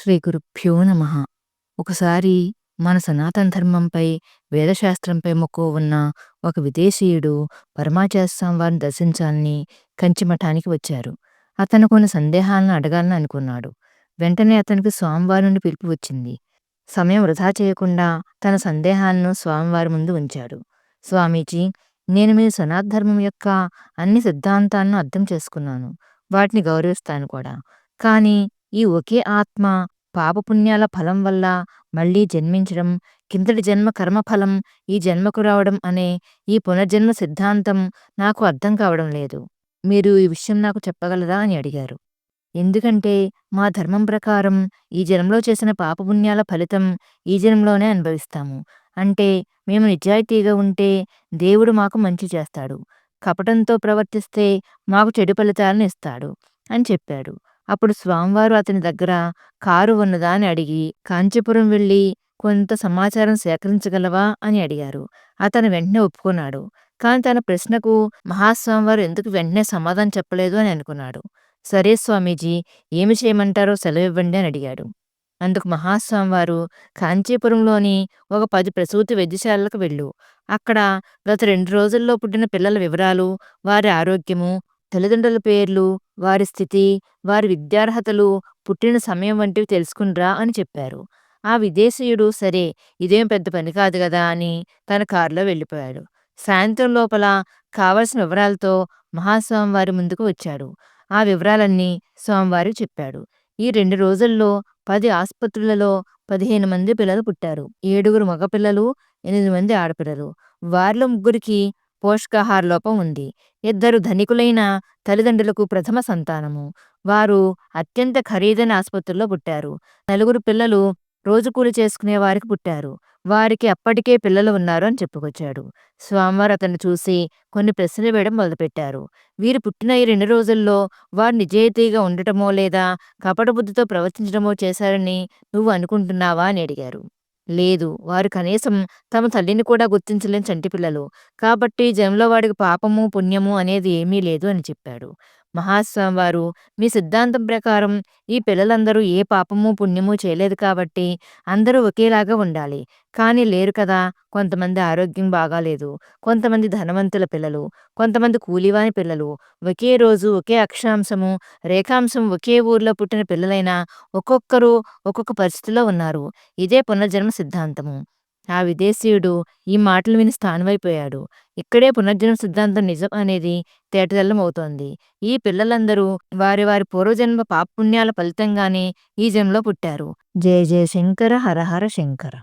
శ్రీ గురుభ్యో నమ. ఒకసారి మన సనాతన ధర్మంపై వేదశాస్త్రంపై మొక్కు ఉన్న ఒక విదేశీయుడు పరమాచార్య స్వామి వారిని దర్శించాలని కంచిమఠానికి వచ్చారు. అతను కొన్ని సందేహాలను అడగాలని అనుకున్నాడు. వెంటనే అతనికి స్వామివారి నుండి పిలుపు వచ్చింది. సమయం వృధా చేయకుండా తన సందేహాలను స్వామివారి ముందు ఉంచాడు. స్వామీజీ నేను మీ సనాతన ధర్మం యొక్క అన్ని సిద్ధాంతాలను అర్థం చేసుకున్నాను. వాటిని గౌరవిస్తాను కూడా. కానీ ఈ ఒకే ఆత్మ పాపపుణ్యాల ఫలం వల్ల మళ్ళీ జన్మించడం కిందటి జన్మ కర్మఫలం ఈ జన్మకు రావడం అనే ఈ పునర్జన్మ సిద్ధాంతం నాకు అర్థం కావడం లేదు. మీరు ఈ విషయం నాకు చెప్పగలరా అని అడిగారు. ఎందుకంటే మా ధర్మం ప్రకారం ఈ జన్మలో చేసిన పాపపుణ్యాల ఫలితం ఈ జన్మలోనే అనుభవిస్తాము. అంటే మేము నిజాయితీగా ఉంటే దేవుడు మాకు మంచి చేస్తాడు. కపటంతో ప్రవర్తిస్తే మాకు చెడు ఫలితాలను ఇస్తాడు అని చెప్పాడు. అప్పుడు స్వామివారు అతని దగ్గర కారు ఉన్నదా అని అడిగి కాంచీపురం వెళ్ళి కొంత సమాచారం సేకరించగలవా? అని అడిగారు. అతను వెంటనే ఒప్పుకున్నాడు. కానీ తన ప్రశ్నకు మహాస్వామివారు ఎందుకు వెంటనే సమాధానం చెప్పలేదు అని అనుకున్నాడు. సరే స్వామీజీ ఏమి చేయమంటారో సెలవివ్వండి అని అడిగాడు. అందుకు మహాస్వామివారు కాంచీపురంలోని ఒక పది ప్రసూతి వైద్యశాలలకు వెళ్ళు. అక్కడ గత రెండు రోజుల్లో పుట్టిన పిల్లల వివరాలు వారి ఆరోగ్యము తల్లిదండ్రుల పేర్లు వారి స్థితి వారి విద్యార్హతలు పుట్టిన సమయం వంటివి తెలుసుకునిరా అని చెప్పారు. ఆ విదేశీయుడు సరే ఇదేం పెద్ద పని కాదు కదా అని తన కారులో వెళ్ళిపోయాడు. సాయంత్రం లోపల కావలసిన వివరాలతో మహాస్వామి వారి ముందుకు వచ్చాడు. ఆ వివరాలన్నీ స్వామివారికి చెప్పాడు. ఈ రెండు రోజుల్లో పది ఆసుపత్రులలో పదిహేను మంది పిల్లలు పుట్టారు. ఏడుగురు మగపిల్లలు ఎనిమిది మంది ఆడపిల్లలు. వారిలో ముగ్గురికి పోషకాహార లోపం ఉంది. ఇద్దరు ధనికులైన తల్లిదండ్రులకు ప్రథమ సంతానము. వారు అత్యంత ఖరీదైన ఆసుపత్రిలో పుట్టారు. నలుగురు పిల్లలు రోజు కూలి చేసుకునే వారికి పుట్టారు. వారికి అప్పటికే పిల్లలు ఉన్నారు అని చెప్పుకొచ్చాడు. స్వామివారు అతను చూసి కొన్ని ప్రశ్నలు వేయడం మొదలుపెట్టారు. వీరు పుట్టిన ఈ రెండు రోజుల్లో వారు నిజాయితీగా ఉండటమో లేదా కపట బుద్ధితో ప్రవర్తించడమో చేశారని నువ్వు అనుకుంటున్నావా అని అడిగారు. లేదు. వారు కనీసం తమ తల్లిని కూడా గుర్తించలేని చంటిపిల్లలు కాబట్టి జన్మలో వాడికి పాపము పుణ్యము అనేది ఏమీ లేదు అని చెప్పాడు. మహాస్వామి వారు. మీ సిద్ధాంతం ప్రకారం ఈ పిల్లలందరూ ఏ పాపము పుణ్యము చేయలేదు కాబట్టి అందరూ ఒకేలాగా ఉండాలి. కానీ లేరు కదా కొంతమంది ఆరోగ్యం బాగాలేదు కొంతమంది ధనవంతుల పిల్లలు కొంతమంది కూలివాని పిల్లలు. ఒకే రోజు ఒకే అక్షాంశము రేఖాంశం ఒకే ఊర్లో పుట్టిన పిల్లలైనా ఒక్కొక్కరు ఒక్కొక్క పరిస్థితిలో ఉన్నారు. ఇదే పునర్జన్మ సిద్ధాంతము. ఆ విదేశీయుడు ఈ మాటలు విని స్థానమైపోయాడు. ఇక్కడే పునర్జన్మ సిద్ధాంతం నిజం అనేది తేటతెల్లమవుతోంది. ఈ పిల్లలందరూ వారి వారి పూర్వజన్మ పాపుణ్యాల ఫలితంగానే ఈ జన్మలో పుట్టారు. జయ జయ శంకర హరహర శంకర.